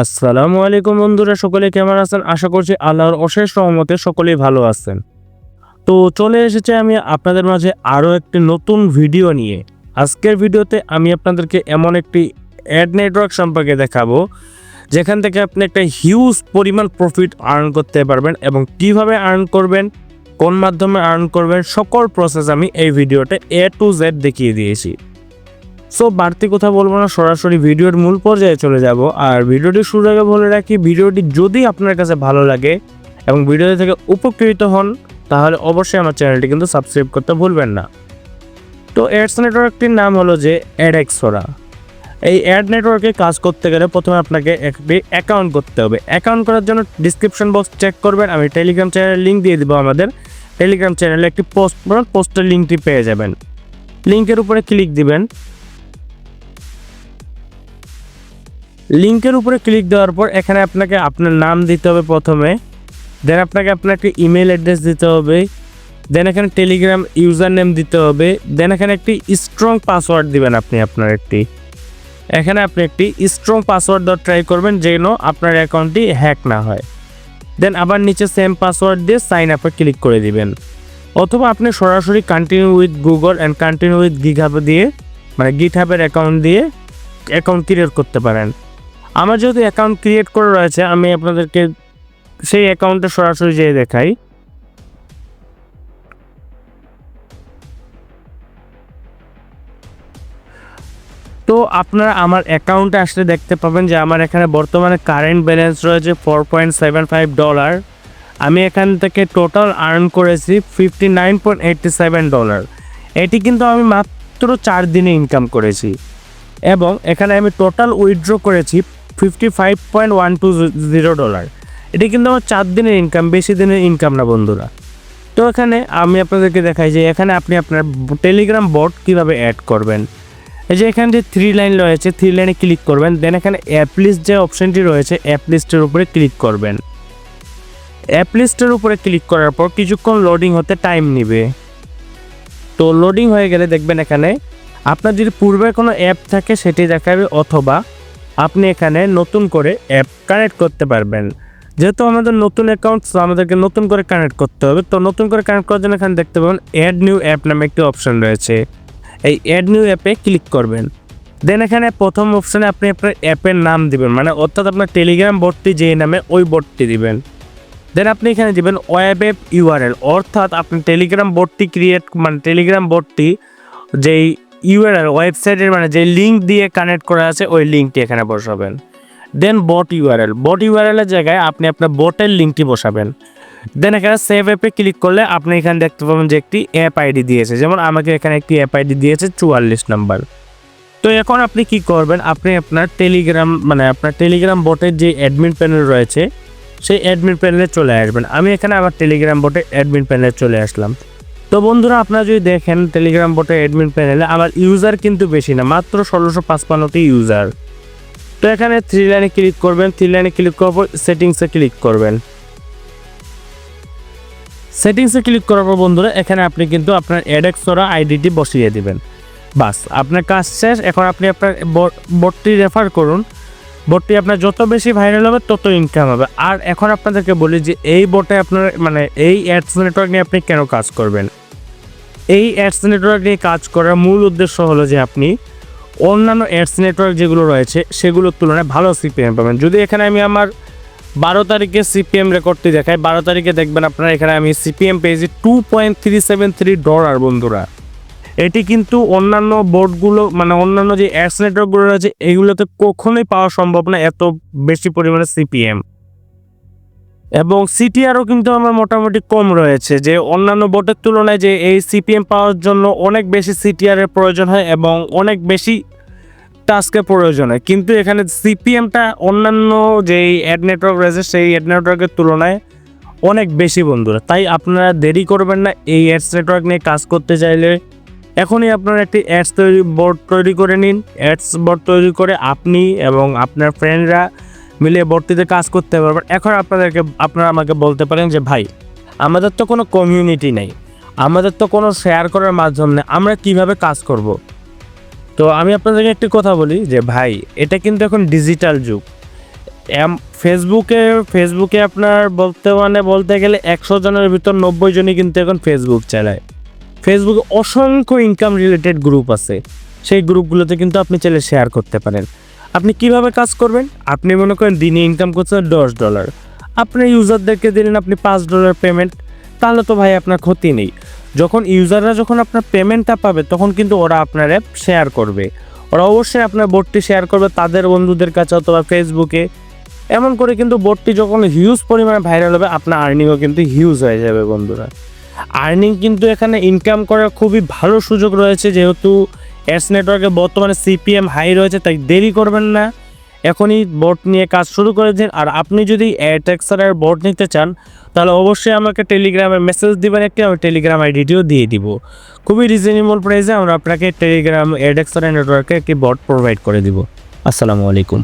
আসসালামু আলাইকুম বন্ধুরা, সকলে কেমন আছেন? আশা করছি আল্লাহর অশেষ রহমতে সকলেই ভালো আছেন। তো চলে এসেছে আমি আপনাদের মাঝে আরও একটি নতুন ভিডিও নিয়ে। আজকের ভিডিওতে আমি আপনাদেরকে এমন একটি অ্যাড নেটওয়ার্ক সম্পর্কে দেখাবো, যেখান থেকে আপনি একটা হিউজ পরিমাণ প্রফিট আর্ন করতে পারবেন এবং কীভাবে আর্ন করবেন, কোন মাধ্যমে আর্ন করবেন, সকল প্রসেস আমি এই ভিডিওতে এ টু জেড দেখিয়ে দিয়েছি। সো বাড়তি কথা বলব না, সরাসরি ভিডিওর মূল পর্যায়ে চলে যাব। আর ভিডিওটি শুরু আগে বলে রাখি, ভিডিওটি যদি আপনার কাছে ভালো লাগে এবং ভিডিওটি থেকে উপকৃত হন, তাহলে অবশ্যই আমার চ্যানেলটি কিন্তু সাবস্ক্রাইব করতে ভুলবেন না। তো অ্যাডস নেটওয়ার্কটির নাম হলো যে অ্যাডেক্সোরা এই অ্যাড নেটওয়ার্কে কাজ করতে গেলে প্রথমে আপনাকে একটি অ্যাকাউন্ট করতে হবে। অ্যাকাউন্ট করার জন্য ডিসক্রিপশন বক্স চেক করবেন, আমি টেলিগ্রাম চ্যানেলের লিঙ্ক দিয়ে দেবো আমাদের। টেলিগ্রাম চ্যানেলে একটি পোস্ট, পোস্টের লিঙ্কটি পেয়ে যাবেন। লিঙ্কের উপরে ক্লিক দিবেন। লিঙ্কের উপরে ক্লিক দেওয়ার পর এখানে আপনাকে আপনার নাম দিতে হবে প্রথমে। দেন আপনাকে আপনার একটি ইমেল অ্যাড্রেস দিতে হবে। দেন এখানে টেলিগ্রাম ইউজার নেম দিতে হবে। দেন এখানে একটি স্ট্রং পাসওয়ার্ড দিবেন আপনি, আপনার একটি। এখানে আপনি একটি স্ট্রং পাসওয়ার্ড দেওয়ার ট্রাই করবেন যেন আপনার অ্যাকাউন্টটি হ্যাক না হয়। দেন আবার নিচে সেম পাসওয়ার্ড দিয়ে সাইন আপে ক্লিক করে দিবেন। অথবা আপনি সরাসরি continue with Google and continue with গিঘাব দিয়ে মানে গিট হাবের অ্যাকাউন্ট দিয়ে অ্যাকাউন্ট ক্রিয়েট করতে পারেন। আমার যেহেতু অ্যাকাউন্ট ক্রিয়েট করে রয়েছে, আমি আপনাদেরকে সেই অ্যাকাউন্টে সরাসরি যেয়ে দেখাই। তো আপনারা আমার অ্যাকাউন্টে আসলে দেখতে পাবেন যে আমার এখানে বর্তমানে কারেন্ট ব্যালেন্স রয়েছে four point seven five dollar আমি এখান থেকে টোটাল আর্ন করেছি fifty nine point eighty seven dollar এটি কিন্তু আমি মাত্র চার দিনে ইনকাম করেছি। এবং এখানে আমি টোটাল উইথড্র করেছি fifty five point one two zero dollar এটি কিন্তু আমার চার দিনের ইনকাম বেশি দিনের ইনকাম না বন্ধুরা। তো এখানে আমি আপনাদেরকে দেখাই যে এখানে আপনি আপনার টেলিগ্রাম বট কীভাবে অ্যাড করবেন। এই যে এখানে যে থ্রি লাইন রয়েছে থ্রি লাইনে ক্লিক করবেন দেন এখানে অ্যাপ লিস্ট যে অপশনটি রয়েছে অ্যাপ লিস্টের উপরে ক্লিক করবেন। অ্যাপ লিস্টের উপরে ক্লিক করার পর কিছুক্ষণ লোডিং হতে টাইম নেবে। তো লোডিং হয়ে গেলে দেখবেন এখানে আপনার যদি পূর্বে কোনো অ্যাপ থাকে, সেটি দেখাবে অথবা আপনি এখানে নতুন করে অ্যাপ কানেক্ট করতে পারবেন। যেহেতু আমাদের নতুন অ্যাকাউন্ট আমাদেরকে নতুন করে কানেক্ট করতে হবে। তো নতুন করে কানেক্ট করার জন্য এখানে দেখতে পাবেন অ্যাড নিউ অ্যাপ নামে একটি অপশন রয়েছে। এই অ্যাড নিউ অ্যাপে ক্লিক করবেন। দেন এখানে প্রথম অপশানে আপনি আপনার অ্যাপের নাম দিবেন। মানে অর্থাৎ আপনার টেলিগ্রাম বোর্ডটি যে নামে ওই বোর্ডটি দিবেন। দেন আপনি এখানে দিবেন ওয়েব অ্যাপ ইউআরএল অর্থাৎ আপনি টেলিগ্রাম বোর্ডটি ক্রিয়েট মানে টেলিগ্রাম বোর্ডটি যেই ইউআরএল ওয়েবসাইটের মানে যে লিঙ্ক দিয়ে কানেক্ট করা আছে, ওই লিঙ্কটি এখানে বসাবেন। দেন বট ইউআরএল। বট ইউআরএলের জায়গায় আপনি আপনার বটের লিঙ্কটি বসাবেন। দেন এখানে সেভ অ্যাপে ক্লিক করলে আপনি এখানে দেখতে পাবেন যে একটি অ্যাপ আইডি দিয়েছে। যেমন আমাকে এখানে একটি অ্যাপ আইডি দিয়েছে চুয়াল্লিশ নাম্বার তো এখন আপনি কি করবেন? আপনি আপনার টেলিগ্রাম মানে আপনার টেলিগ্রাম বটের যে অ্যাডমিন প্যানেল রয়েছে, সেই অ্যাডমিন প্যানেলে চলে আসবেন। আমি এখানে আমার টেলিগ্রাম বটে অ্যাডমিন প্যানেলে চলে আসলাম। তো বন্ধুরা, আপনারা যদি দেখেন টেলিগ্রাম বটে অ্যাডমিন প্যানেলে আমার ইউজার কিন্তু বেশি না, মাত্র ষোলোশো পাঁচপান্নটি ইউজার তো এখানে থ্রি লাইনে ক্লিক করবেন থ্রি লাইনে ক্লিক করার পর সেটিংসে ক্লিক করবেন। সেটিংসে ক্লিক করার পর বন্ধুরা, এখানে আপনি কিন্তু আপনার অ্যাডেক্সরা আইডিটি বসিয়ে দিবেন। বাস, আপনার কাজ শেষ, এখন আপনি আপনার বোর্ডটি রেফার করুন। বোর্ডটি আপনার যত বেশি ভাইরাল হবে, তত ইনকাম হবে। আর এখন আপনাদেরকে বলি যে, এই বোর্ডে আপনার মানে এই অ্যাডস নেটওয়ার্ক নিয়ে আপনি কেন কাজ করবেন? এই অ্যাডস নেটওয়ার্ক নিয়ে কাজ করার মূল উদ্দেশ্য হলো যে আপনি অন্যান্য অ্যাডস নেটওয়ার্ক যেগুলো রয়েছে, সেগুলোর তুলনায় ভালো সিপিএম পাবেন। যদি এখানে আমি আমার বারো তারিখে সিপিএম রেকর্ডটি দেখাই, বারো তারিখে দেখবেন আপনারা এখানে আমি সিপিএম পেয়েছি two point three seven three dollar বন্ধুরা। এটি কিন্তু অন্যান্য বোর্ডগুলো মানে অন্যান্য যে অ্যাডস নেটওয়ার্কগুলো রয়েছে, এগুলোতে কখনোই পাওয়া সম্ভব না এত বেশি পরিমাণে সিপিএম এবং সিটিআরও কিন্তু আমার মোটামুটি কম রয়েছে, যে অন্যান্য বোর্ডের তুলনায় যে এই সিপিএম পাওয়ার জন্য অনেক বেশি সিটিআরের প্রয়োজন হয় এবং অনেক বেশি টাস্কের প্রয়োজন হয়। কিন্তু এখানে সিপিএমটা অন্যান্য যেই অ্যাড নেটওয়ার্ক রয়েছে, সেই অ্যাড নেটওয়ার্কের তুলনায় অনেক বেশি বন্ধুরা। তাই আপনারা দেরি করবেন না, এই অ্যাডস নেটওয়ার্ক নিয়ে কাজ করতে চাইলে এখনই আপনারা একটি অ্যাডস তৈরি বোর্ড তৈরি করে নিন। অ্যাডস বোর্ড তৈরি করে আপনি এবং আপনার ফ্রেন্ডরা মিলে বোর্ডটিতে কাজ করতে পারবেন এখন আপনাদেরকে, আপনারা আমাকে বলতে পারেন যে, ভাই, আমাদের তো কোনো কমিউনিটি নেই। আমাদের তো কোনো শেয়ার করার মাধ্যম নেই। আমরা কীভাবে কাজ করব। তো আমি আপনাদেরকে একটি কথা বলি যে, ভাই, এটা কিন্তু এখন ডিজিটাল যুগ। এম ফেসবুকে ফেসবুকে আপনার বলতে মানে বলতে গেলে একশো জনের ভিতর নব্বই জনই কিন্তু এখন ফেসবুক চালায়। ফেসবুকে অসংখ্য ইনকাম রিলেটেড গ্রুপ আছে। সেই গ্রুপগুলোতে কিন্তু আপনি চাইলে শেয়ার করতে পারেন। আপনি কীভাবে কাজ করবেন? আপনি মনে করেন দিনে ইনকাম করছেন দশ ডলার আপনি ইউজারদেরকে দিলেন আপনি পাঁচ ডলার পেমেন্ট তাহলে তো ভাই আপনার ক্ষতি নেই। যখন ইউজাররা যখন আপনার পেমেন্টটা পাবে, তখন কিন্তু ওরা আপনার অ্যাপ শেয়ার করবে। ওরা অবশ্যই আপনার বোর্ডটি শেয়ার করবে তাদের বন্ধুদের কাছে অথবা ফেসবুকে এমন করে কিন্তু বোর্ডটি যখন হিউজ পরিমাণে ভাইরাল হবে, আপনার আর্নিংও কিন্তু হিউজ হয়ে যাবে বন্ধুরা। আর্নিং কিন্তু এখানে ইনকাম করার খুবই ভালো সুযোগ রয়েছে, যেহেতু এস নেটওয়ার্কে বর্তমানে সিপিএম হাই রয়েছে, তাই দেরি করবেন না। এখনই বোর্ড নিয়ে কাজ শুরু করে দিন। আর আপনি যদি এয়ারটেক্সারের বোর্ড নিতে চান, তাহলে অবশ্যই আমাকে টেলিগ্রামে মেসেজ দিবেন, একটি আমি টেলিগ্রাম আইডিটিও দিয়ে দিব। খুবই রিজনেবল প্রাইসে আমরা আপনাকে টেলিগ্রাম এয়ারটেক্সারের নেটওয়ার্কে একটি বোর্ড প্রোভাইড করে দিব। আসসালামু আলাইকুম।